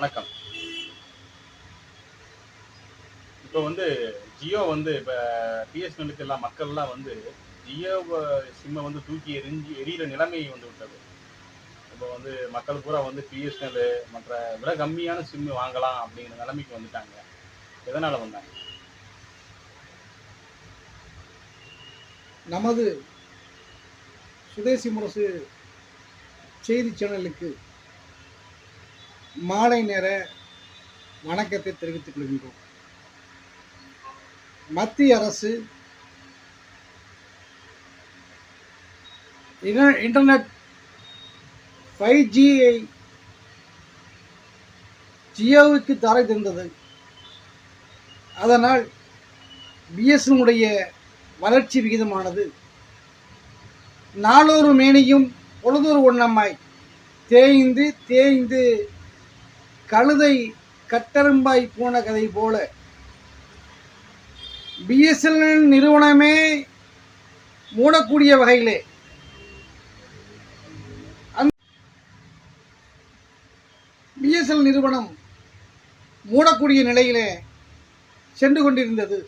வணக்கம். இப்போ வந்து ஜியோ வந்து இப்போ பிஎஸ்என்எலுக்கு எல்லாம் மக்கள்லாம் வந்து ஜியோ சிம்மை வந்து தூக்கி எரிஞ்சு எரியிற நிலைமை வந்து விட்டது. இப்போ வந்து மக்கள் பூரா வந்து பிஎஸ்என்எல் மற்ற விட கம்மியான சிம்மு வாங்கலாம் அப்படிங்கிற நிலைமைக்கு வந்துட்டாங்க. எதனால் வந்தாங்க? நமது சுதேசி முரசு செய்தி சேனலுக்கு மாலை நேர வணக்கத்தை தெரிவித்துக் கொள்கின்றோம். மத்திய அரசு இன்டர்நெட் ஃபைவ் ஜியை ஜியோவுக்கு தரை தந்தது அதனால் பிஎஸ்என்னுடைய வளர்ச்சி விகிதமானது நாளொரு மேனியும் பொழுதொரு ஒண்ணம்மாய் தேய்ந்து தேய்ந்து கழுதை கட்டெரும்பாய் போன கதை போல. பிஎஸ்என்எல் நிறுவனமே மூடக்கூடிய வகையிலே. பிஎஸ்எல் நிறுவனம் மூடக்கூடிய நிலையிலே சென்று கொண்டிருந்தது.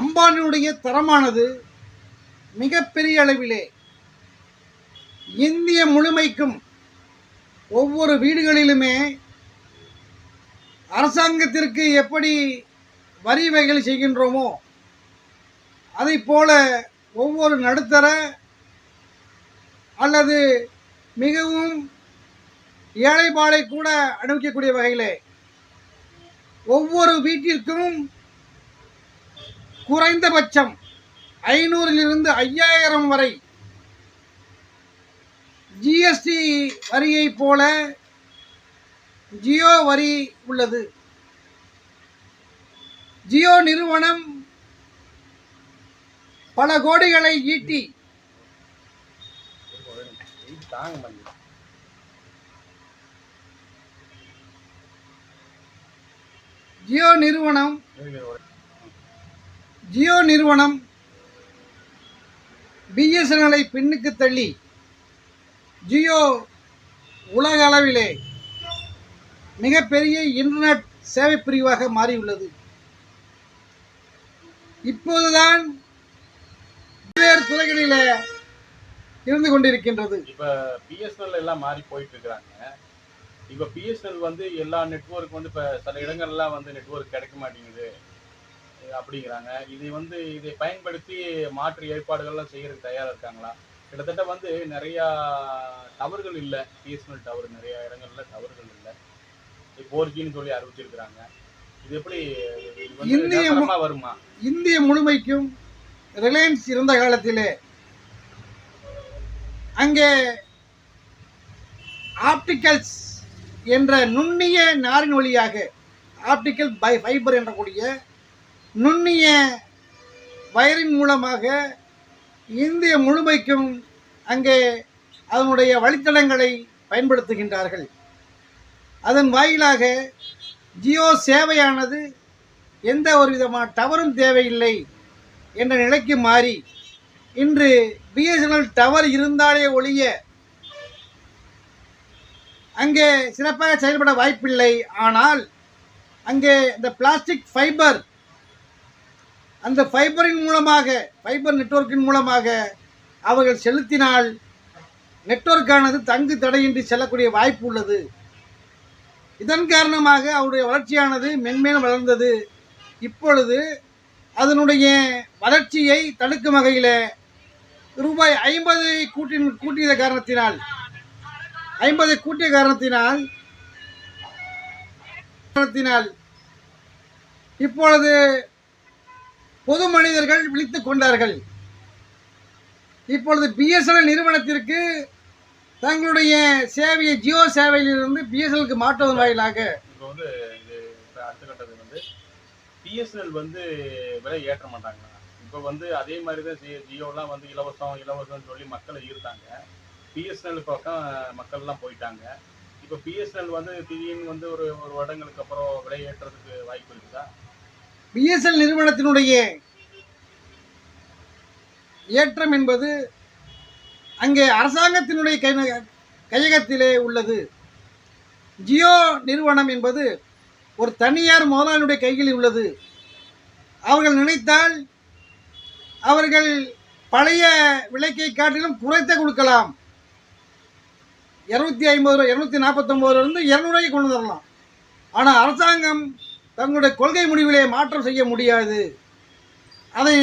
அம்பானியுடைய தரமானது மிகப்பெரிய அளவிலே இந்திய முழுமைக்கும் ஒவ்வொரு வீடுகளிலுமே அரசாங்கத்திற்கு எப்படி வரி வகைகள் செய்கின்றோமோ அதைப் போல ஒவ்வொரு நடுத்தர அல்லது மிகவும் ஏழைபாளை கூட அனுபவிக்கக்கூடிய வகையிலே ஒவ்வொரு வீட்டிற்கும் குறைந்தபட்சம் ஐநூறிலிருந்து ஐயாயிரம் வரை ஜிஎஸ்டி வரியைப் போல ஜியோ வரி உள்ளது. ஜியோ நிறுவனம் பல கோடிகளை ஈட்டி ஜியோ நிறுவனம் ஜியோ நிறுவனம் பிஎஸ்என்எலை பின்னுக்கு தள்ளி ஜியோ உலக அளவிலே மிகப்பெரிய இன்டர்நெட் சேவை பிரிவாக மாறியுள்ளது. இப்போதுதான் பல்வேறு துறைகளில் இருந்து கொண்டிருக்கின்றது. இப்போ பிஎஸ்என்எல் எல்லாம் மாறி போயிட்டு இருக்கிறாங்க இப்போ பிஎஸ்என்எல் வந்து எல்லா நெட்ஒர்க் வந்து இப்போ சில இடங்கள்லாம் வந்து நெட்ஒர்க் கிடைக்க மாட்டேங்குது அப்படிங்கிறாங்க. இது வந்து இதை பயன்படுத்தி மாற்று ஏற்பாடுகள்லாம் செய்யறதுக்கு தயாரா இருக்காங்களா? கிட்டத்தட்ட வந்து நிறையா டவர்கள் இல்லை. பிஎஸ்என்எல் டவர் நிறைய இடங்கள்ல டவர்கள் இல்லை. ஃபோர் ஜின்னு சொல்லி அறிவிச்சிருக்கிறாங்க. இது எப்படி இந்திய வருமா? இந்திய முழுமைக்கும் ரிலையன்ஸ் இருந்த காலத்திலே அங்கே ஆப்டிகல்ஸ் என்ற நுண்ணிய நாரின் வழியாக ஆப்டிக்கல் பை ஃபைபர் என்ற கூடிய நுண்ணிய வயரின் மூலமாக இந்திய முழுமைக்கும் அங்கே அதனுடைய வழித்தடங்களை பயன்படுத்துகின்றார்கள். அதன் வாயிலாக ஜியோ சேவையானது எந்த ஒரு விதமான டவரும் தேவையில்லை என்ற நிலைக்கு மாறி இன்று பிஎஸ்என்எல் டவர் இருந்தாலே ஒழிய அங்கே சிறப்பாக செயல்பட வாய்ப்பில்லை. ஆனால் அங்கே இந்த பிளாஸ்டிக் ஃபைபர் அந்த ஃபைபரின் மூலமாக ஃபைபர் நெட்வொர்க்கின் மூலமாக அவர்கள் செலுத்தினால் நெட்வொர்க்கானது தங்கு தடையின்றி செல்லக்கூடிய வாய்ப்பு உள்ளது. இதன் காரணமாக அவருடைய வளர்ச்சியானது மென்மேலும் வளர்ந்தது. இப்பொழுது அதனுடைய வளர்ச்சியை தடுக்கும் வகையில் ரூபாய் ஐம்பது கூட்டின் கூட்டிய காரணத்தினால் ஐம்பதை கூட்டிய காரணத்தினால் காரணத்தினால் இப்பொழுது பொது மனிதர்கள் விழித்துக் கொண்டார்கள். இப்பொழுது பிஎஸ்என்எல் நிறுவனத்திற்கு தங்களுடைய சேவையை ஜியோ சேவையிலிருந்து பிஎஸ்என்எலுக்கு மாற்றுவதன் வாயிலாக இப்போ வந்து இது இப்போ அடுத்த கட்டது வந்து பிஎஸ்என்எல் வந்து விலை ஏற்ற மாட்டாங்களா இப்போ வந்து அதே மாதிரி தான் ஜியோலாம் வந்து இலவசம் இலவசம்னு சொல்லி மக்களை ஈர்த்தாங்க. பிஎஸ்என்எல் பக்கம் மக்கள்லாம் போயிட்டாங்க. இப்போ பிஎஸ்என்எல் வந்து திடீர்னு வந்து ஒரு ஒரு வருடங்களுக்கு அப்புறம் விலை ஏற்றுறதுக்கு வாய்ப்பு இருக்குதா? பிஎஸ்எல் நிறுவனத்தினுடைய ஏற்றம் என்பது அங்கே அரசாங்கத்தினுடைய கை கையகத்திலே உள்ளது. ஜியோ நிறுவனம் என்பது ஒரு தனியார் முதலாளியுடைய கையில் உள்ளது. அவர்கள் நினைத்தால் அவர்கள் பழைய விலைக்கை காட்டிலும் குறைத்த கொடுக்கலாம். இரநூத்தி ஐம்பது ரூபா இரநூத்தி நாற்பத்தொம்பதுலேருந்து இரநூறுவாய்க்கு கொண்டு வரலாம். ஆனால் அரசாங்கம் தங்களுடைய கொள்கை முடிவிலே மாற்றம் செய்ய முடியாது. அதை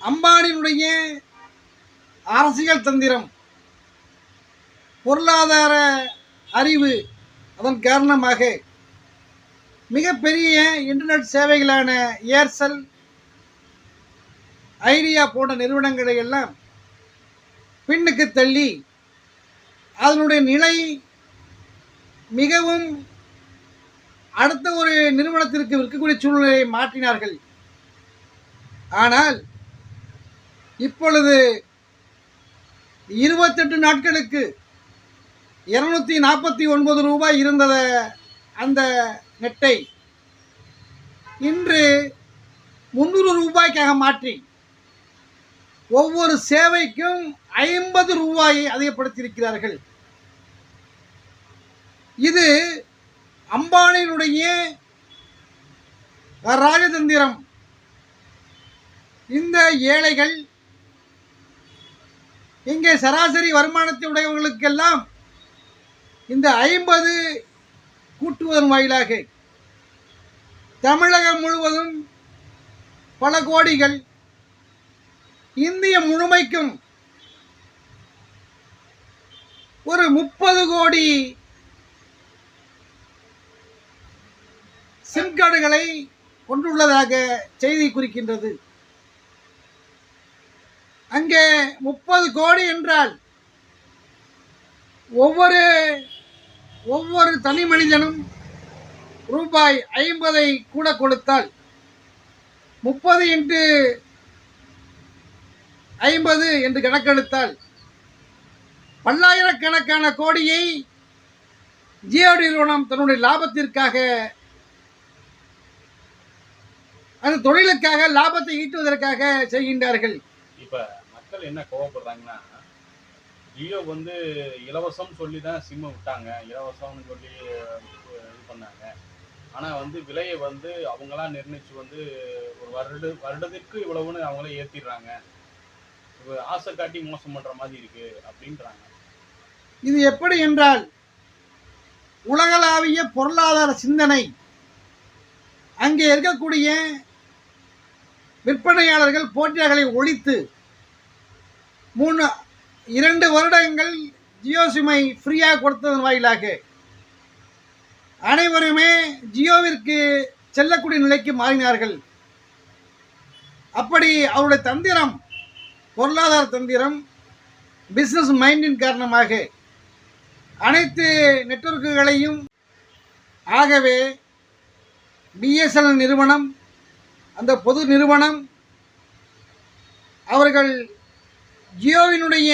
அம்பானியினுடைய அரசியல் தந்திரம் பொருளாதார அறிவு அதன் காரணமாக மிகப்பெரிய இன்டர்நெட் சேவைகளான ஏர்செல் ஐடியா போன்ற நிறுவனங்களை எல்லாம் பின்னுக்கு தள்ளி அதனுடைய நிலை மிகவும் அடுத்த ஒரு நிறுவனத்திற்கு விற்கக்கூடிய சூழ்நிலையை மாற்றினார்கள். ஆனால் இப்பொழுது இருபத்தெட்டு நாட்களுக்கு இருநூத்தி நாற்பத்தி ஒன்பது ரூபாய் இருந்தத அந்த நெட்டை இன்று முந்நூறு ரூபாய்க்காக மாற்றி ஒவ்வொரு சேவைக்கும் ஐம்பது ரூபாயை அதிகப்படுத்தியிருக்கிறார்கள். இது அம்பானியினுடைய ராஜதந்திரம். இந்த ஏழைகள் இங்கே சராசரி வருமானத்தை உடையவர்களுக்கெல்லாம் இந்த ஐம்பது கூட்டுவதன் வாயிலாக தமிழகம் முழுவதும் பல கோடிகள் இந்திய முழுமைக்கும் ஒரு முப்பது கோடி சிம் கார்டுகளை கொண்டுள்ளதாக செய்தி குறிக்கின்றது. அங்கே முப்பது கோடி என்றால் ஒவ்வொரு ஒவ்வொரு தனி மனிதனும் ரூபாய் ஐம்பதை கூட கொடுத்தால் முப்பது இன்று ஐம்பது என்று கணக்கெடுத்தால் பல்லாயிரக்கணக்கான கோடியை ஜியோ நிறுவனம் தன்னுடைய லாபத்திற்காக அந்த தொழிலுக்காக லாபத்தை ஈட்டுவதற்காக செய்கின்றார்கள். இப்ப மக்கள் என்ன கோவப்படுறாங்கன்னா ஜியோ வந்து இலவசம் சொல்லி தான் சிம்மு விட்டாங்க. இலவசம்னு சொல்லி இது பண்ணாங்க. ஆனா வந்து விலையை வந்து அவங்களா நிர்ணயிச்சு வந்து ஒரு வருட வருடத்திற்கு இவ்வளவுன்னு அவங்களே ஏத்திடுறாங்க. இது ஆசை காட்டி மோசம் பண்ற மாதிரி இருக்கு அப்படின்றாங்க. இது எப்படி என்றால் உலகளாவிய பொருளாதார சிந்தனை. அங்கே இருக்கக்கூடிய விற்பனையாளர்கள் போட்டியாளர்களை ஒழித்து மூணு இரண்டு வருடங்கள் ஜியோ சிம்மை ஃப்ரீயாக கொடுத்ததன் வாயிலாக அனைவருமே ஜியோவிற்கு செல்லக்கூடிய நிலைக்கு மாறினார்கள். அப்படி அவருடைய தந்திரம் பொருளாதார தந்திரம் பிஸ்னஸ் மைண்டின் காரணமாக அனைத்து நெட்வொர்க்குகளையும் ஆகவே பிஎஸ்என்எல் நிறுவனம் அந்த பொது நிறுவனம் அவர்கள் ஜியோவினுடைய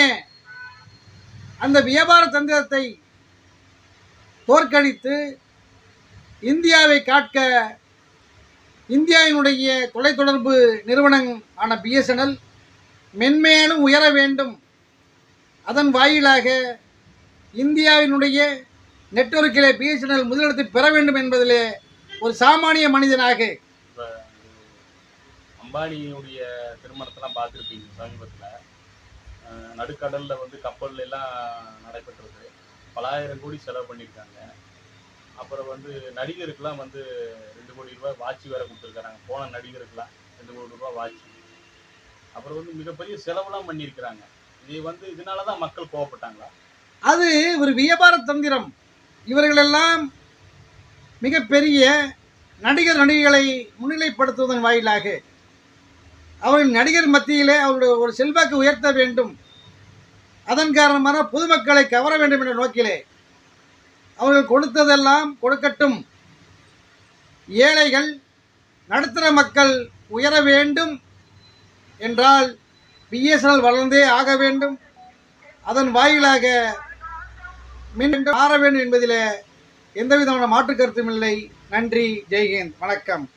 அந்த வியாபார தந்திரத்தை தோற்கடித்து இந்தியாவை காக்க இந்தியாவினுடைய தொலைத்தொடர்பு நிறுவனம் ஆன பிஎஸ்என்எல் மென்மேலும் உயர வேண்டும். அதன் வாயிலாக இந்தியாவினுடைய நெட்வொர்க்கிலே பிஎஸ்என்எல் முதலிடத்தை பெற வேண்டும் என்பதிலே ஒரு சாமானிய மனிதனாக அம்பானியுடைய திருமணத்தெல்லாம் பார்த்துருப்பீங்க சமீபத்தில். நடுக்கடலில் வந்து கப்பல் எல்லாம் நடைபெற்றது. பலாயிரம் கோடி செலவு பண்ணியிருக்காங்க அப்புறம் வந்து நடிகருக்கெலாம் வந்து ரெண்டு கோடி ரூபாய் வாட்சி வேறு கொடுத்துருக்காங்க. போன நடிகருக்கெலாம் ரெண்டு கோடி ரூபாய் வாட்சி. அப்புறம் வந்து மிகப்பெரிய செலவுலாம் பண்ணியிருக்கிறாங்க இது வந்து இதனால தான் மக்கள் கோவப்பட்டாங்களா? அது ஒரு வியாபார தந்திரம். இவர்களெல்லாம் மிகப்பெரிய நடிகர் நடிகைகளை முன்னிலைப்படுத்துவதன் வாயிலாக அவர்கள் நடிகர் மத்தியிலே அவருடைய ஒரு செல்வாக்கு உயர்த்த வேண்டும். அதன் காரணமாக பொதுமக்களை கவர வேண்டும் என்ற நோக்கிலே அவர்கள் கொடுத்ததெல்லாம் கொடுக்கட்டும். ஏழைகள் நடுத்தர மக்கள் உயர வேண்டும் என்றால் பிஎஸ்என்எல் வளர்ந்தே ஆக வேண்டும். அதன் வாயிலாக மீண்டும் மாற வேண்டும் என்பதில் எந்த விதமான மாற்று கருத்தும் இல்லை. நன்றி ஜெய்ஹிந்த். வணக்கம்.